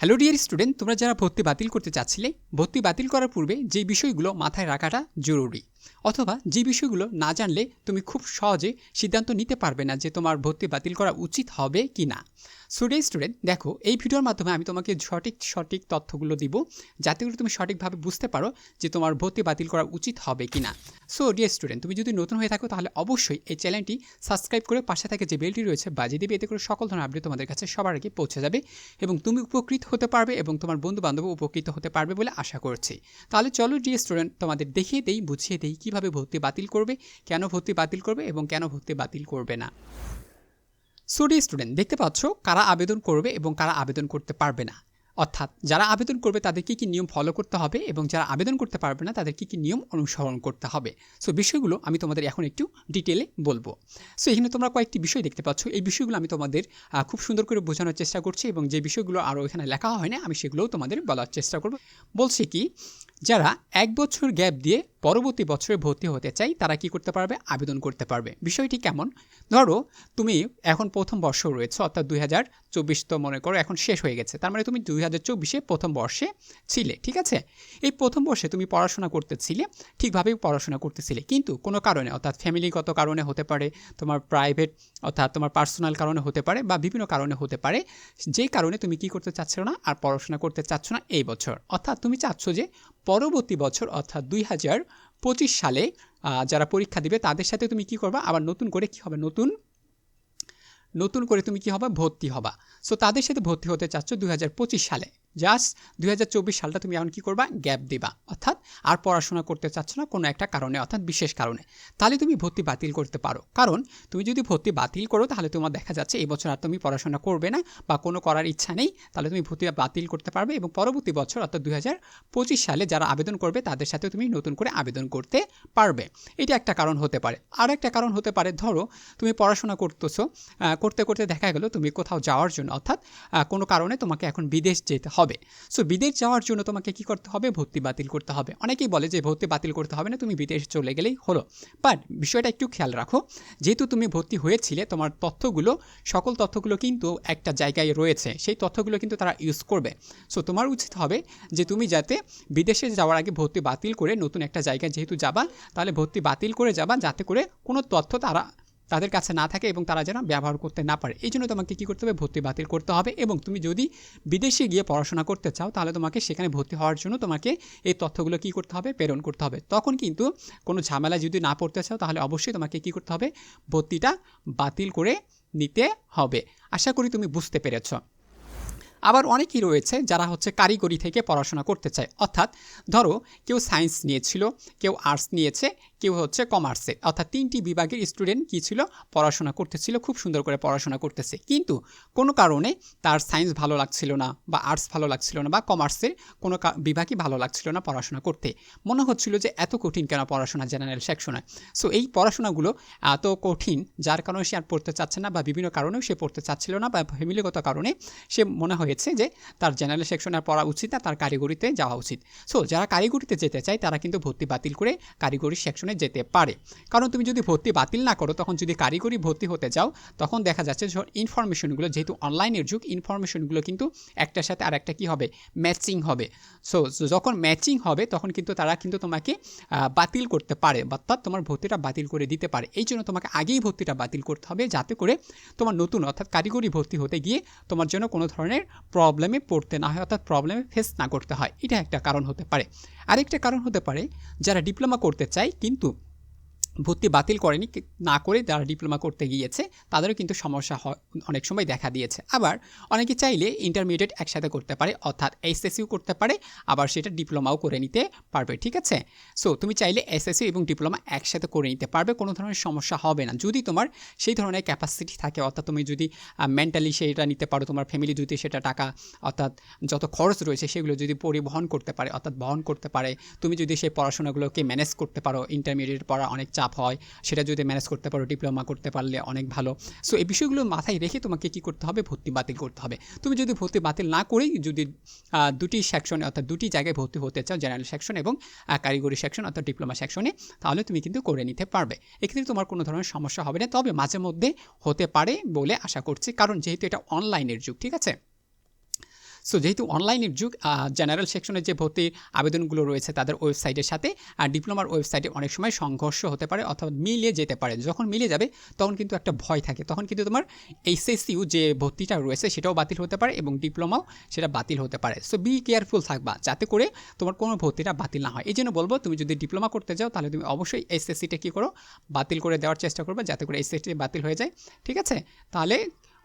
Hello dear student তোমরা যারা ভর্তি বাতিল করতে চাচ্ছিলে, ভর্তি বাতিল করার পূর্বে যে বিষয়গুলো মাথায় রাখাটা জরুরি। অথবা যে বিষয়গুলো না জানলে তুমি খুব সহজে সিদ্ধান্ত নিতে পারবে না যে তোমার ভর্তি বাতিল করা উচিত হবে কি না। সো ডিয়ার স্টুডেন্ট দেখো, এই ভিডিওর মাধ্যমে আমি তোমাকে সঠিক সঠিক তথ্যগুলো দিব যাতে করে তুমি সঠিকভাবে বুঝতে পারো যে তোমার ভর্তি বাতিল করা উচিত হবে কি না। সো ডিয়ার স্টুডেন্ট তুমি যদি নতুন হয়ে থাকো তাহলে অবশ্যই এই চ্যানেলটি সাবস্ক্রাইব করে পাশে থাকে যে বেলটি রয়েছে বাজিয়ে দেবে, এতে করে সকল ধরনের আপডেট তোমাদের কাছে সবার আগে পৌঁছে যাবে এবং তুমি উপকৃত হতে পারবে এবং তোমার বন্ধু বান্ধব উপকৃত হতে পারবে বলে আশা করছি। তাহলে চলো ডিয়ার স্টুডেন্ট তোমাদের দেখিয়ে দেই, বুঝিয়ে দেই কীভাবে ভর্তি বাতিল করবে, কেন ভর্তি বাতিল করবে এবং কেন ভর্তি বাতিল করবে না। সো ডিয়ার স্টুডেন্ট দেখতে পাচ্ছ কারা আবেদন করবে এবং কারা আবেদন করতে পারবে না। অর্থাৎ যারা আবেদন করবে তাদের কী কী নিয়ম ফলো করতে হবে এবং যারা আবেদন করতে পারবে না তাদের কী কী নিয়ম অনুসরণ করতে হবে? সো বিষয়গুলো আমি তোমাদের এখন একটু ডিটেলে বলব। সো এখানে তোমরা কয়েকটি বিষয় দেখতে পাচ্ছ। এই বিষয়গুলো আমি তোমাদের খুব সুন্দর করে বোঝানোর চেষ্টা করছি এবং যে বিষয়গুলো আরও এখানে লেখা হয় না, আমি সেগুলোও তোমাদের বলার চেষ্টা করব। বলছি কি, যারা এক বছর গ্যাপ দিয়ে পরবর্তী বছরে ভর্তি হতে চাই তারা কি করতে পারবে? আবেদন করতে পারবে। বিষয়টি কেমন? ধরো, তুমি এখন প্রথম বর্ষ রয়েছে, অর্থাৎ দুই হাজার চব্বিশ তো মনে করো এখন শেষ হয়ে গেছে। তার মানে তুমি দুই হাজার চব্বিশে প্রথম বর্ষে ছিলে, ঠিক আছে? এই প্রথম বর্ষে তুমি পড়াশোনা করতেছিলে ঠিকভাবেই পড়াশোনা করতেছিলে, কিন্তু কোনো কারণে, অর্থাৎ ফ্যামিলিগত কারণে হতে পারে, তোমার প্রাইভেট, অর্থাৎ তোমার পার্সোনাল কারণে হতে পারে, বা বিভিন্ন কারণে হতে পারে, যে কারণে তুমি কি করতে চাচ্ছ না আর পড়াশোনা করতে চাচ্ছ না এই বছর। অর্থাৎ তুমি চাচ্ছ যে পরবর্তী বছর, অর্থাৎ দুই হাজার পঁচিশ সালে যারা পরীক্ষা দিবে, তাদের সাথে তুমি কি করবা? আবার নতুন করে কি হবে? নতুন নতুন করে তুমি কি হবে? ভর্তি হবা। সো তাদের সাথে ভর্তি হতে চাচ্ছ দুই হাজার পঁচিশ সালে। জাস্ট দুই হাজার চব্বিশ সালটা তুমি এখন কি করবা? গ্যাপ দিবা। অর্থাৎ আর পড়াশোনা করতে চাচ্ছ না কোনো একটা কারণে, অর্থাৎ বিশেষ কারণে। তাহলে তুমি ভর্তি বাতিল করতে পারো। কারণ তুমি যদি ভর্তি বাতিল করো, তাহলে তোমার দেখা যাচ্ছে এই বছর আর তুমি পড়াশোনা করবে না বা কোনো করার ইচ্ছা নেই, তাহলে তুমি ভর্তি বাতিল করতে পারবে এবং পরবর্তী বছর, অর্থাৎ দু হাজার পঁচিশ সালে যারা আবেদন করবে, তাদের সাথে তুমি নতুন করে আবেদন করতে পারবে। এটা একটা কারণ হতে পারে। আর একটা কারণ হতে পারে, ধরো তুমি পড়াশোনা করতেছো করতে করতে দেখা গেলো তুমি কোথাও যাওয়ার জন্য, অর্থাৎ কোনো কারণে তোমাকে এখন বিদেশ যেতে হবে। সো বিদেশ যাওয়ার জন্য তোমাকে কি করতে হবে? ভর্তি বাতিল করতে হবে। অনেকেই বলে যে, ভর্তি বাতিল করতে হবে না, তুমি বিদেশ চলে গেলেই হলো। বাট বিষয়টা একটু খেয়াল রাখো। যেহেতু তুমি ভর্তি হয়েছিলে, তোমার তথ্যগুলো, সকল তথ্যগুলো কিন্তু একটা জায়গায় রয়েছে। সেই তথ্যগুলো কিন্তু তারা ইউজ করবে। সো তোমার উচিত হবে যে, তুমি যাতে বিদেশে যাওয়ার আগে ভর্তি বাতিল করে নতুন একটা জায়গায় যেহেতু যাবা, তাহলে ভর্তি বাতিল করে যাবা, যাতে করে কোনো তথ্য তারা তাদের কাছে না থাকে এবং তারা যেন ব্যবহার করতে না পারে। এই জন্য তোমাকে কী করতে হবে? ভর্তি বাতিল করতে হবে এবং তুমি যদি বিদেশে গিয়ে পড়াশোনা করতে চাও, তাহলে তোমাকে সেখানে ভর্তি হওয়ার জন্য তোমাকে এই তথ্যগুলো কী করতে হবে? প্রেরণ করতে হবে। তখন কিন্তু কোনো ঝামেলা যদি না পড়তে চাও, তাহলে অবশ্যই তোমাকে কী করতে হবে? ভর্তিটা বাতিল করে নিতে হবে। আশা করি তুমি বুঝতে পেরেছ। আবার অনেকেই রয়েছে যারা হচ্ছে কারিগরি থেকে পড়াশোনা করতে চায়। অর্থাৎ ধরো, কেউ সায়েন্স নিয়েছিল, কেউ আর্টস নিয়েছে কেউ হচ্ছে কমার্সে। অর্থাৎ তিনটি বিভাগের স্টুডেন্ট কী ছিল? পড়াশোনা করতেছিল, খুব সুন্দর করে পড়াশোনা করতেছে। কিন্তু কোনো কারণে তার সায়েন্স ভালো লাগছিল না বা আর্টস ভালো লাগছিল না বা কমার্সের কোনো বিভাগই ভালো লাগছিল না পড়াশোনা করতে। মনে হচ্ছিল যে এত কঠিন কেন পড়াশোনা জেনারেল সেকশনে সো এই পড়াশোনাগুলো এত কঠিন, যার কারণে সে আর পড়তে চাচ্ছে না বা বিভিন্ন কারণেও সে পড়তে চাচ্ছিল না বা ফ্যামিলিগত কারণে সে মনে হয়েছে যে তার জেনারেল সেকশনে পড়া উচিত না তার কারিগরিতে যাওয়া উচিত। সো যারা কারিগরিতে যেতে চায় তারা কিন্তু ভর্তি বাতিল করে কারিগরি সেকশনে যেতে পারে। কারণ তুমি যদি ভর্তি বাতিল না করো, তখন যদি কারিগরি ভর্তি হতে যাও তখন দেখা যাচ্ছে ইনফরমেশনগুলো যেহেতু অনলাইনের যুগ ইনফরমেশনগুলো কিন্তু একটার সাথে আর একটা কী হবে? ম্যাচিং হবে। সো যখন ম্যাচিং হবে, তখন কিন্তু তারা কিন্তু তোমাকে বাতিল করতে পারে। অর্থাৎ তোমার ভর্তিটা বাতিল করে দিতে পারে। এই জন্য তোমাকে আগেই ভর্তিটা বাতিল করতে হবে যাতে করে তোমার নতুন, অর্থাৎ কারিগরি ভর্তি হতে গিয়ে তোমার জন্য কোনো ধরনের প্রবলেমে পড়তে না হয়, অর্থাৎ প্রবলেমে ফেস না করতে হয়। এটা একটা কারণ হতে পারে। আরেকটা কারণ হতে পারে যারা ডিপ্লোমা করতে চায় কিন্তু ভর্তি বাতিল করেনি না করে যারা ডিপ্লোমা করতে গিয়েছে, তাদেরও কিন্তু সমস্যা অনেক সময় দেখা দিয়েছে। আবার অনেকে চাইলে ইন্টারমিডিয়েট একসাথে করতে পারে, অর্থাৎ এইচএসইউ করতে পারে, আবার সেটা ডিপ্লোমাও করে নিতে পারবে, ঠিক আছে? সো তুমি চাইলে এসএসসি এবং ডিপ্লোমা একসাথে করে নিতে পারবে, কোনো ধরনের সমস্যা হবে না। যদি তোমার সেই ধরনের ক্যাপাসিটি থাকে, অর্থাৎ তুমি যদি মেন্টালি সেটা নিতে পারো, তোমার ফ্যামিলি যদি সেটা টাকা, অর্থাৎ যত খরচ রয়েছে সেগুলো যদি পরিবহন করতে পারে, অর্থাৎ বহন করতে পারে, তুমি যদি সেই পড়াশোনাগুলোকে ম্যানেজ করতে পারো ইন্টারমিডিয়েট পড়া অনেক চাপ হয়, সেটা যদি ম্যানেজ করতে পারো ডিপ্লোমা করতে পারলে অনেক ভালো। সো এই বিষয়গুলো মাথায় রেখে তোমাকে কি করতে হবে? ভর্তি বাতিল করতে হবে। তুমি যদি ভর্তি বাতিল না করেই যদি দুটি সেকশনে অর্থাৎ দুটি জায়গায় ভর্তি হতে চাও জেনারেল সেকশন এবং কারিগরি সেকশন অর্থাৎ ডিপ্লোমা সেকশনে তাহলে তুমি কিন্তু করে নিতে পারবে। এক্ষেত্রে তোমার কোনো ধরনের সমস্যা হবে না, তবে মাঝে মধ্যে হতে পারে বলে আশা করছি, কারণ যেহেতু এটা অনলাইনের যুগ, ঠিক আছে? সো যেহেতু অনলাইনের যুগ জেনারেল সেকশনের যে ভর্তি আবেদনগুলো রয়েছে তাদের ওয়েবসাইটের সাথে, আর ডিপ্লোমার ওয়েবসাইটে অনেক সময় সংঘর্ষ হতে পারে অথবা মিলিয়ে যেতে পারে। যখন মিলে যাবে, তখন কিন্তু একটা ভয় থাকে। তখন কিন্তু তোমার এইচএসইউ যে ভর্তিটা রয়েছে সেটাও বাতিল হতে পারে এবং ডিপ্লোমাও সেটা বাতিল হতে পারে। সো বি কেয়ারফুল থাকবা, যাতে করে তোমার কোনো ভর্তিটা বাতিল না হয়। এই জন্য বলব, তুমি যদি ডিপ্লোমা করতে যাও, তাহলে তুমি অবশ্যই এসএসসিটা কী করো? বাতিল করে দেওয়ার চেষ্টা করবে, যাতে করে এসএসসি বাতিল হয়ে যায়। ঠিক আছে? তাহলে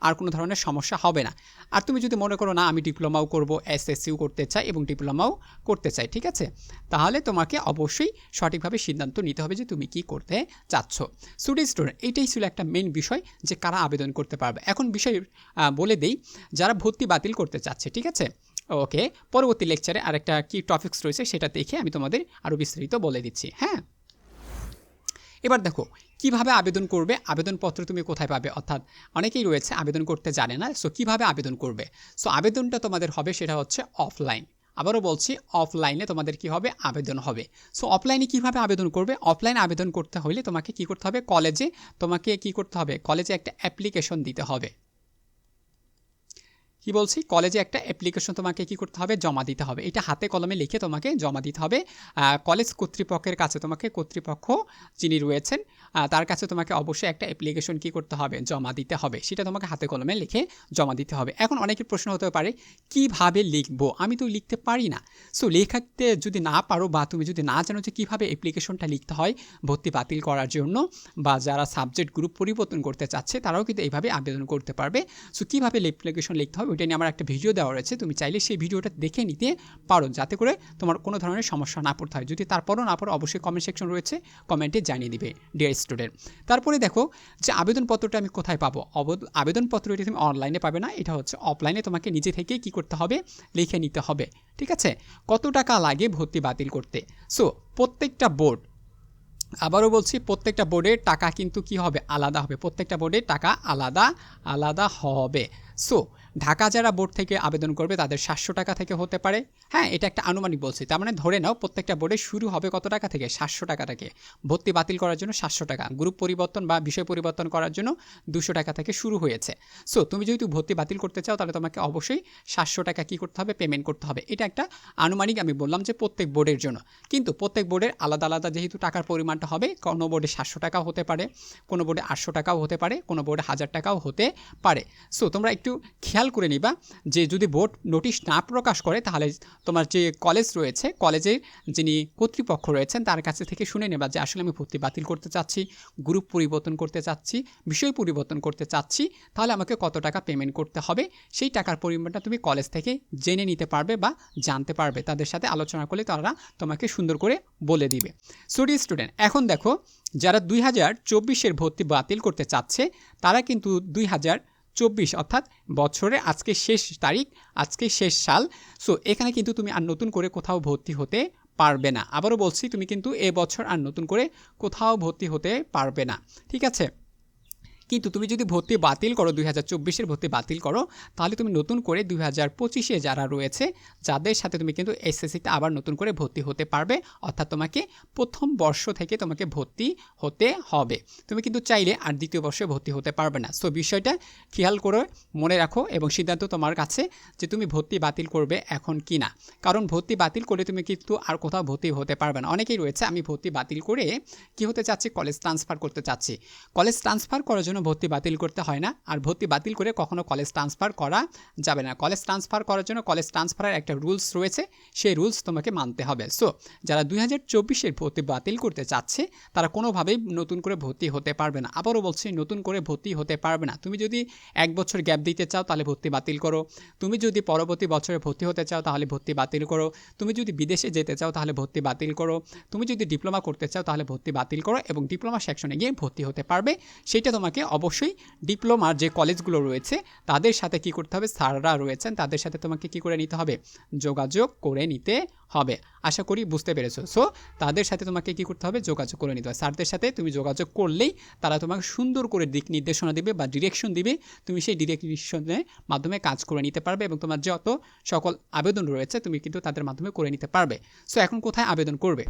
আর কোনো ধরনের সমস্যা হবে না। আর তুমি যদি মনে করো, না, আমি ডিপ্লোমাও করব, এসএসসিও করতে চাই এবং ডিপ্লোমাও করতে চাই ঠিক আছে? তাহলে তোমাকে অবশ্যই সঠিকভাবে সিদ্ধান্ত নিতে হবে যে তুমি কি করতে চাচ্ছ। স্টুডেন্ট স্টুডেন্ট এইটাই ছিল একটা মেন বিষয় যে কারা আবেদন করতে পারবে। এখন বিষয় বলে দেই, যারা ভর্তি বাতিল করতে চাচ্ছে, ঠিক আছে? ওকে, পরবর্তী লেকচারে আরেকটা কি টপিক্স রয়েছে সেটা দেখে আমি তোমাদের আরও বিস্তারিত বলে দিচ্ছি। হ্যাঁ? এবার দেখো কীভাবে আবেদন করবে? আবেদনপত্র তুমি কোথায় পাবে? অর্থাৎ অনেকেই রয়েছে, আবেদন করতে জানে না। সো কীভাবে আবেদন করবে? সো আবেদনটা তোমাদের হবে সেটা হচ্ছে অফলাইন আবারও বলছি অফলাইনে তোমাদের কি হবে? আবেদন হবে। সো অফলাইনে কীভাবে আবেদন করবে? অফলাইন আবেদন করতে হলে তোমাকে কি করতে হবে? কলেজে তোমাকে কি করতে হবে? কলেজে একটা অ্যাপ্লিকেশন দিতে হবে। কি বলছি? কলেজে একটা অ্যাপ্লিকেশন তোমাকে কি করতে হবে? জমা দিতে হবে। এটা হাতে কলমে লিখে তোমাকে জমা দিতে হবে। কলেজ কর্তৃপক্ষের কাছে তোমাকে কর্তৃপক্ষ যিনি রয়েছেন তার কাছে তোমাকে অবশ্যই একটা অ্যাপ্লিকেশন কি করতে হবে? জমা দিতে হবে। সেটা তোমাকে হাতে কলমে লিখে জমা দিতে হবে। এখন অনেকের প্রশ্ন হতে পারে, কীভাবে লিখব? আমি তো লিখতে পারি না। সো লেখাতে যদি না পারো বা তুমি যদি না জানো যে কীভাবে অ্যাপ্লিকেশনটা লিখতে হয় ভর্তি বাতিল করার জন্য বা যারা সাবজেক্ট গ্রুপ পরিবর্তন করতে চাচ্ছে, তারাও কিন্তু এইভাবে আবেদন করতে পারবে। সো কীভাবে অ্যাপ্লিকেশন লিখতে হবে ওইটা নিয়ে আমার একটা ভিডিও দেওয়া রয়েছে, তুমি চাইলে সেই ভিডিওটা দেখে নিতে পারো, যাতে করে তোমার কোনো ধরনের সমস্যা না পড়তে হয়। যদি তারপরও না পড়ো, অবশ্যই কমেন্ট সেকশন রয়েছে কমেন্টে জানিয়ে দিবে ডিয়ার স্টুডেন্ট তারপরে দেখো যে আবেদনপত্রটা আমি কোথায় পাবো? আবেদনপত্র এটি তুমি অনলাইনে পাবে না, এটা হচ্ছে অফলাইনে তোমাকে নিজে থেকেই কী করতে হবে? লিখে নিতে হবে, ঠিক আছে? কত টাকা লাগে ভর্তি বাতিল করতে? সো প্রত্যেকটা বোর্ড আবারও বলছি, প্রত্যেকটা বোর্ডের টাকা কিন্তু কি হবে? আলাদা হবে। প্রত্যেকটা বোর্ডের টাকা আলাদা আলাদা হবে। সো ঢাকা যারা বোর্ড থেকে আবেদন করবে তাদের সাতশো টাকা থেকে হতে পারে। হ্যাঁ এটা একটা আনুমানিক বলছি। তার মানে ধরে নাও প্রত্যেকটা বোর্ডে শুরু হবে কত টাকা থেকে? সাতশো টাকা থেকে। ভর্তি বাতিল করার জন্য সাতশো টাকা। গ্রুপ পরিবর্তন বা বিষয় পরিবর্তন করার জন্য দুশো টাকা থেকে শুরু হয়েছে। সো তুমি যদি ভর্তি বাতিল করতে চাও, তাহলে তোমাকে অবশ্যই সাতশো টাকা কী করতে হবে? পেমেন্ট করতে হবে। এটা একটা আনুমানিক আমি বললাম যে প্রত্যেক বোর্ডের জন্য। কিন্তু প্রত্যেক বোর্ডের আলাদা আলাদা যেহেতু টাকার পরিমাণটা হবে, কোনো বোর্ডে সাতশো টাকাও হতে পারে, কোনো বোর্ডে আটশো টাকাও হতে পারে, কোনো বোর্ডে হাজার টাকাও হতে পারে। সো তোমরা একটু খেয়াল করে নিবা যে যদি বোর্ড নোটিশ না প্রকাশ করে, তাহলে তোমার যে কলেজ রয়েছে কলেজের যিনি কর্তৃপক্ষ রয়েছেন, তার কাছে থেকে শুনে নেবা যে আসলে আমি ভর্তি বাতিল করতে চাচ্ছি গ্রুপ পরিবর্তন করতে চাচ্ছি, বিষয় পরিবর্তন করতে চাচ্ছি, তাহলে আমাকে কত টাকা পেমেন্ট করতে হবে? সেই টাকার পরিমাণটা তুমি কলেজ থেকে জেনে নিতে পারবে বা জানতে পারবে। তাদের সাথে আলোচনা করলে তারা তোমাকে সুন্দর করে বলে দিবে। সরি স্টুডেন্ট এখন দেখো, যারা দুই হাজার চব্বিশের ভর্তি বাতিল করতে চাচ্ছে, তারা কিন্তু দুই হাজার চব্বিশ, অর্থাৎ বছরে আজকে শেষ তারিখ আজকে শেষ সাল। সো এখানে কিন্তু তুমি আর নতুন করে কোথাও ভর্তি হতে পারবে না। আবারও বলছি, তুমি কিন্তু এ বছর আর নতুন করে কোথাও ভর্তি হতে পারবে না। ঠিক আছে? কিন্তু তুমি যদি ভর্তি বাতিল করো দুই হাজার চব্বিশের ভর্তি বাতিল করো, তাহলে তুমি নতুন করে দুই হাজার পঁচিশে যারা রয়েছে, যাদের সাথে তুমি কিন্তু এসএসসিতে আবার নতুন করে ভর্তি হতে পারবে, অর্থাৎ তোমাকে প্রথম বর্ষ থেকে তোমাকে ভর্তি হতে হবে। তুমি কিন্তু চাইলে আর দ্বিতীয় বর্ষে ভর্তি হতে পারবে না। সো বিষয়টা খেয়াল করে মনে রাখো এবং সিদ্ধান্ত তোমার কাছে যে তুমি ভর্তি বাতিল করবে এখন কি না কারণ ভর্তি বাতিল করে তুমি কিন্তু আর কোথাও ভর্তি হতে পারবে না। অনেকেই রয়েছে, আমি ভর্তি বাতিল করে কি হতে চাচ্ছি? কলেজ ট্রান্সফার করতে চাচ্ছি। কলেজ ট্রান্সফার করার জন্য ভর্তি বাতিল করতে হয় না। আর ভর্তি বাতিল করে কখনো কলেজ ট্রান্সফার করা যাবে না। কলেজ ট্রান্সফার করার জন্য কলেজ ট্রান্সফারের একটা রুলস রয়েছে। সেই রুলস তোমাকে মানতে হবে। সো যারা দুই হাজার চব্বিশের ভর্তি বাতিল করতে চাচ্ছে, তারা কোনোভাবেই নতুন করে ভর্তি হতে পারবে না। আবারও বলছি, নতুন করে ভর্তি হতে পারবে না। তুমি যদি এক বছর গ্যাপ দিতে চাও, তাহলে ভর্তি বাতিল করো। তুমি যদি পরবর্তী বছরে ভর্তি হতে চাও, তাহলে ভর্তি বাতিল করো। তুমি যদি বিদেশে যেতে চাও, তাহলে ভর্তি বাতিল করো। তুমি যদি ডিপ্লোমা করতে চাও, তাহলে ভর্তি বাতিল করো এবং ডিপ্লোমা সেকশনে গিয়ে ভর্তি হতে পারবে। সেটা তোমাকে অবশ্যই ডিপ্লোমার যে কলেজগুলো রয়েছে, তাদের সাথে কি করতে হবে? স্যাররা রয়েছেন, তাদের সাথে তোমাকে কি করে নিতে হবে? যোগাযোগ করে নিতে হবে। আশা করি বুঝতে পেরেছ। সো তাদের সাথে তোমাকে কি করতে হবে? যোগাযোগ করে নিতে হবে। স্যারদের সাথে তুমি যোগাযোগ করলেই তারা তোমাকে সুন্দর করে দিক নির্দেশনা দিবে বা ডিরেকশন দিবে। তুমি সেই ডিরেকশনের মাধ্যমে কাজ করে নিতে পারবে এবং তোমার যত সকল আবেদন রয়েছে, তুমি কিন্তু তাদের মাধ্যমে করে নিতে পারবে। সো এখন কোথায় আবেদন করবে?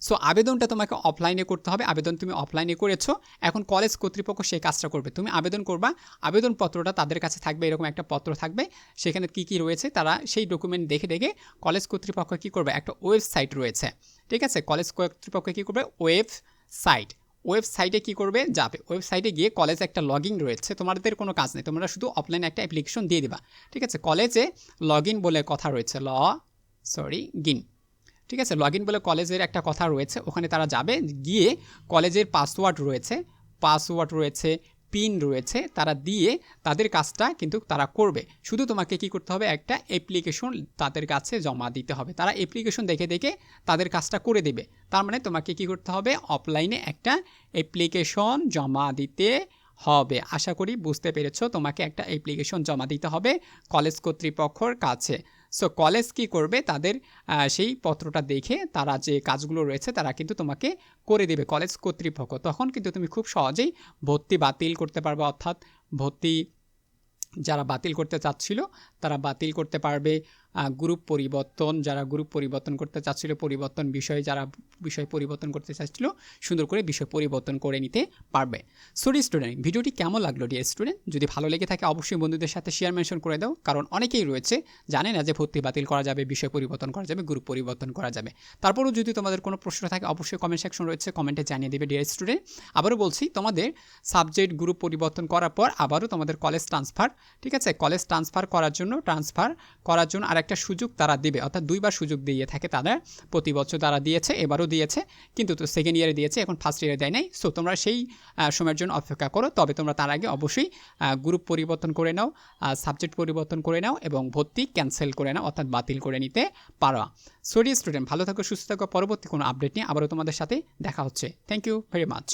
সো আবেদনটা তোমাকে অফলাইনে করতে হবে। আবেদন তুমি অফলাইনে করেছ। এখন কলেজ কর্তৃপক্ষ সেই কাজটা করবে। তুমি আবেদন করবা। আবেদনপত্রটা তাদের কাছে থাকবে, এরকম একটা পত্র থাকবে। সেখানে কি কি রয়েছে তারা সেই ডকুমেন্ট দেখে দেখে কলেজ কর্তৃপক্ষ কি করবে? একটা ওয়েবসাইট রয়েছে। ঠিক আছে? কলেজ কর্তৃপক্ষ কি করবে? ওয়েবসাইট ওয়েবসাইটে কি করবে? যাবে। ওয়েবসাইটে গিয়ে কলেজে একটা লগইন রয়েছে। তোমাদের কোনো কাজ নেই। তোমরা শুধু অফলাইনে একটা অ্যাপ্লিকেশন দিয়ে দিবা। ঠিক আছে? কলেজে লগ বলে কথা রয়েছে। ল সরি গিন ঠিক আছে লগ ইন বলে কলেজের একটা কথা রয়েছে, ওখানে তারা যাবে, গিয়ে কলেজের পাসওয়ার্ড রয়েছে পাসওয়ার্ড রয়েছে পিন রয়েছে, তারা দিয়ে তাদের কাজটা কিন্তু তারা করবে। শুধু তোমাকে কি করতে হবে, একটা অ্যাপ্লিকেশন তাদের কাছে জমা দিতে হবে। তারা অ্যাপ্লিকেশন দেখে দেখে তাদের কাজটা করে দেবে। তার মানে তোমাকে কি করতে হবে অফলাইনে একটা অ্যাপ্লিকেশন জমা দিতে হবে। আশা করি বুঝতে পেরেছ, তোমাকে একটা অ্যাপ্লিকেশন জমা দিতে হবে কলেজ কর্তৃপক্ষর কাছে। সো কলেজ কি করবে? তাদের সেই পত্রটা দেখে তারা যে কাজগুলো রয়েছে, তারা কিন্তু তোমাকে করে দেবে কলেজ কর্তৃপক্ষ। তখন কিন্তু তুমি খুব সহজেই ভর্তি বাতিল করতে পারবে, অর্থাৎ ভর্তি যারা বাতিল করতে চাচ্ছিল, তারা বাতিল করতে পারবে। গ্রুপ পরিবর্তন, যারা গ্রুপ পরিবর্তন করতে চাচ্ছিল, পরিবর্তন বিষয়ে যারা বিষয় পরিবর্তন করতে চাচ্ছিল, সুন্দর করে বিষয় পরিবর্তন করে নিতে পারবে। সরি স্টুডেন্ট ভিডিওটি কেমন লাগল ডিয়ার স্টুডেন্ট যদি ভালো লেগে থাকে, অবশ্যই বন্ধুদের সাথে শেয়ার মেনশন করে দাও। কারণ অনেকেই রয়েছে, জানে না যে ভর্তি বাতিল করা যাবে, বিষয় পরিবর্তন করা যাবে গ্রুপ পরিবর্তন করা যাবে। তারপরেও যদি তোমাদের কোনো প্রশ্ন থাকে, অবশ্যই কমেন্ট সেকশন রয়েছে কমেন্টে জানিয়ে দেবে ডিয়ার স্টুডেন্ট আবারও বলছি, তোমাদের সাবজেক্ট গ্রুপ পরিবর্তন করার পর আবারও তোমাদের কলেজ ট্রান্সফার ঠিক আছে? কলেজ ট্রান্সফার করার জন্য ট্রান্সফার করার জন্য আরেকটা সুযোগ তারা দিবে। অর্থাৎ দুইবার সুযোগ দিয়ে থাকে তাদের। প্রতি বছর তারা দিয়েছে, এবারও দিয়েছে। কিন্তু তো সেকেন্ড ইয়ারে দিয়েছে, এখন ফার্স্ট ইয়ারে দেয় নাই। সো তোমরা সেই সময়ের জন্য অপেক্ষা করো। তবে তোমরা তার আগে অবশ্যই গ্রুপ পরিবর্তন করে নাও সাবজেক্ট পরিবর্তন করে নাও এবং ভর্তি ক্যান্সেল করে নাও, অর্থাৎ বাতিল করে নিতে পারো। সরি স্টুডেন্ট ভালো থাকো, সুস্থ থাকো। পরবর্তী কোনো আপডেট নিয়ে আবারও তোমাদের সাথে দেখা হচ্ছে। Thank you very much